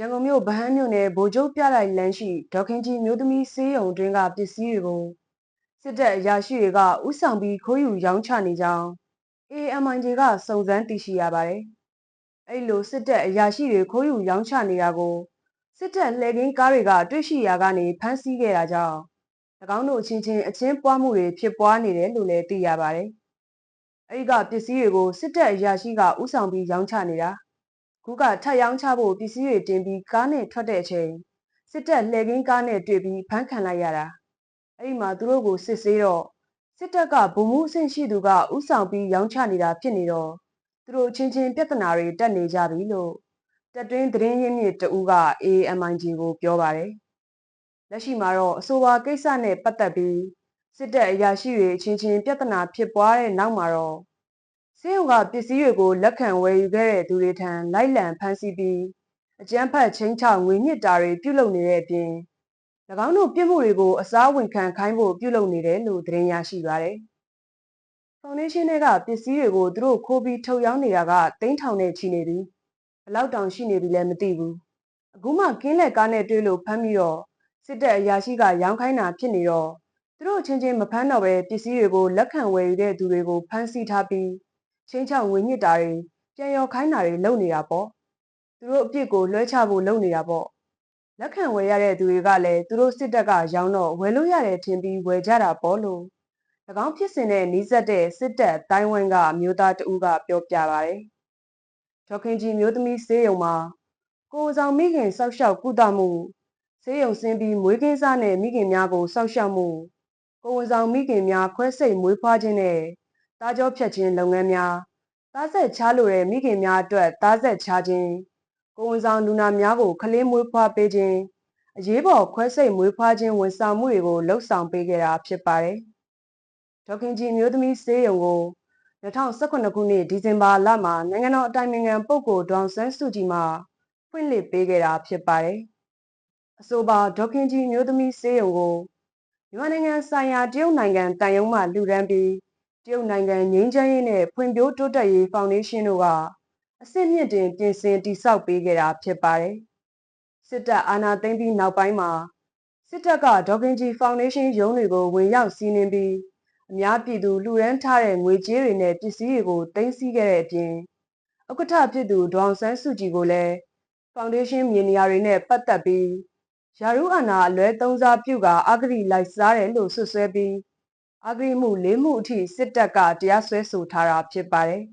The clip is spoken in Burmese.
ရန်ကုန်မြို့ဗဟန်းမြို့နယ်ဗိုလ်ချုပ်ပြလိုက်လမ်းရှိဒေါခင်ကြီးမြို့သမီးစေးရုံတွင်ကပစ္စည်းတွေကိုစစ်တပ်အရာရှိတွေကဥဆောင်ပြီးခိုးယူရောင်းချနေကြောင်း AMIJ ကစုံစမ်းသိရှိရပါတယ်။အဲ့လိုစစ်တပ်အရာရှိတွေခိုးယူရောင်းချနေတာကိုစစ်တပ်လှည့်ကင်းကားတွေကတွေ့ရှိရာကနေဖမ်းဆီးခဲ့တာကြောင့်၎င်းတို့အချင်းချင်းအချင်းပွားမှုတွေဖြစ်ပွားနေတယ်လို့လည်းသိရပါတယ်။အဲ့ဒီကပစ္စည်းတွေကိုစစ်တပ်အရာရှိကဥဆောင်ပြီးရောင်းချနေတာ။ ခုကထပ်ရောင်းချဖို့ပစ္စည်းတွေတင်ပြီးကားနဲ့ထွက်တဲ့အချိန်စစ်တပ်လှည့်ကင်းကားနဲ့တွေ့ပြီးဖမ်းခံလိုက်ရတာအဲ့ဒီမှာသူတို့ကိုစစ်ဆေးတော့စစ်တပ်ကဗိုလ်မှူးအဆင့်ရှိသူကဥဆောင်ပြီးရောင်းချနေတာဖြစ်နေတော့သူတို့ချင်းချင်းပြဿနာတွေတက်နေကြပြီလို့တက်တွင်းသတင်းရင်းမြစ်တဦးက AMIG ကိုပြောပါတယ်လက်ရှိမှာတော့အဆိုပါကိစ္စနဲ့ပတ်သက်ပြီးစစ်တပ်အရာရှိတွေအချင်းချင်းပြဿနာဖြစ်ပွားတဲ့နောက်မှာတော့ စေယုံကပစ္စည်းတွေကိုလက်ခံဝယ်ယူခဲ့တဲ့သူတွေထံလိုက်လံဖမ်းဆီးပြီးအကြမ်းဖက်ချင်းချောက်ငွေညစ်တာတွေပြုလုပ်နေတဲ့အပြင်၎င်းတို့ပြစ်မှုတွေကိုအစားဝင်ခံခိုင်းဖို့ပြုလုပ်နေတယ်လို့သတင်းရရှိပါတယ်။ဖောင်ဒေးရှင်းတွေကပစ္စည်းတွေကိုသူတို့ခိုးပြီးထုတ်ရောင်းနေတာကတိန်းထောင်နဲ့ချီနေပြီ။ဘလောက်တောင်ရှိနေပြီလဲမသိဘူး။အခုမှကင်းလက်ကားနဲ့တွေ့လို့ဖမ်းပြီးတော့စစ်တပ်အရာရှိကရောင်းခိုင်းတာဖြစ်နေတော့သူတို့ချင်းချင်းမဖမ်းတော့ပဲပစ္စည်းတွေကိုလက်ခံဝယ်ယူတဲ့သူတွေကိုဖမ်းဆီးထားပြီး ချင်းချောက်ငွေညစ်တာတွေပြန်ရော်ခိုင်းတာတွေလုပ်နေတာပေါ့သူတို့အပြစ်ကိုလွှဲချဖို့လုပ်နေတာပေါ့လက်ခံဝယ်ရတဲ့သူတွေကလည်းသူတို့စစ်တပ်ကရောင်းတော့ဝယ်လို့ရတယ်ထင်ပြီးဝယ်ကြတာပေါ့လို့၎င်းဖြစ်စဉ်နဲ့နှီးစပ်တဲ့စစ်တပ်တိုင်းဝမ်ကအမျိုးသားတဦးကပြောပြပါတယ်ဒေါခင်ကြီးမျိုးသမီးဆေးရုံမှာကိုယ်ဆောင်မိခင်ဆောက်ရှောက်ကုသမှုဆေးရုံဆင်းပြီးမွေးကင်းစားနဲ့မိခင်များကိုစောက်ရှောက်မှုကိုဝန်ဆောင်မိခင်များခွဲစိတ်မွေးဖွားခြင်းနဲ့ သားကြောဖြတ်ခြင်းလုပ်ငန်းများသားဆက်ချားလိုတဲ့မိခင်များအတွက်သားဆက်ချားခြင်းကိုဝန်ဆောင်လူနာများကိုခလေးမွေးဖွားပေးခြင်းအရေးပေါ်ခွဲစိတ်မွေးဖွားခြင်းဝန်ဆောင်မှုတွေကိုလှုပ်ဆောင်ပေးခဲ့တာဖြစ်ပါတယ်။ဒေါခင်ကြီးမျိုးသမီးစေးရုံကို2019ခုနှစ်ဒီဇင်ဘာလမှာနိုင်ငံတော်အတိုင်ပင်ခံပုဂ္ဂိုလ်ဒေါန်ဆန်းစုကြည်မှဖွင့်လှစ်ပေးခဲ့တာဖြစ်ပါတယ်။အဆိုပါဒေါခင်ကြီးမျိုးသမီးစေးရုံကိုမြန်မာနိုင်ငံဆိုင်ရာတရုတ်နိုင်ငံတန်ယုံမှလူရန်ပြီးတ ရုတ်နိုင်ငံငြိမ်းချမ်းရေးနဲ့ဖွံ့ဖြိုးတိုးတက်ရေးဖောင်ဒေးရှင်းတို့ကအစစ်မြင့်တင်ပြင်ဆင်တိစောက်ပေးခဲ့တာဖြစ်ပါတယ်။စစ်တပ်အာဏာသိမ်းပြီးနောက်ပိုင်းမှာစစ်တပ်ကဒေါကင်ဂျီဖောင်ဒေးရှင်းရုံးတွေကိုဝင်ရောက်စီးနင်းပြီးအများပြည်သူလူရန်ထားတဲ့ငွေကြေးတွေနဲ့ပစ္စည်းတွေကိုတင်စီခဲ့တဲ့အပြင်ဥက္ကဋ္ဌဖြစ်သူဒေါအောင်ဆန်းစုကြည်ကိုလည်းဖောင်ဒေးရှင်းမြေနေရာတွေနဲ့ပတ်သက်ပြီးယာရုအာဏာအလွဲသုံးစားပြုကာအဂတိလိုက်စားတယ်လို့ဆွဆွဲပြီး အဂိမှု၄မှုအထိစစ်တပ်ကတရားစွဲဆိုထားတာဖြစ်ပါတယ်။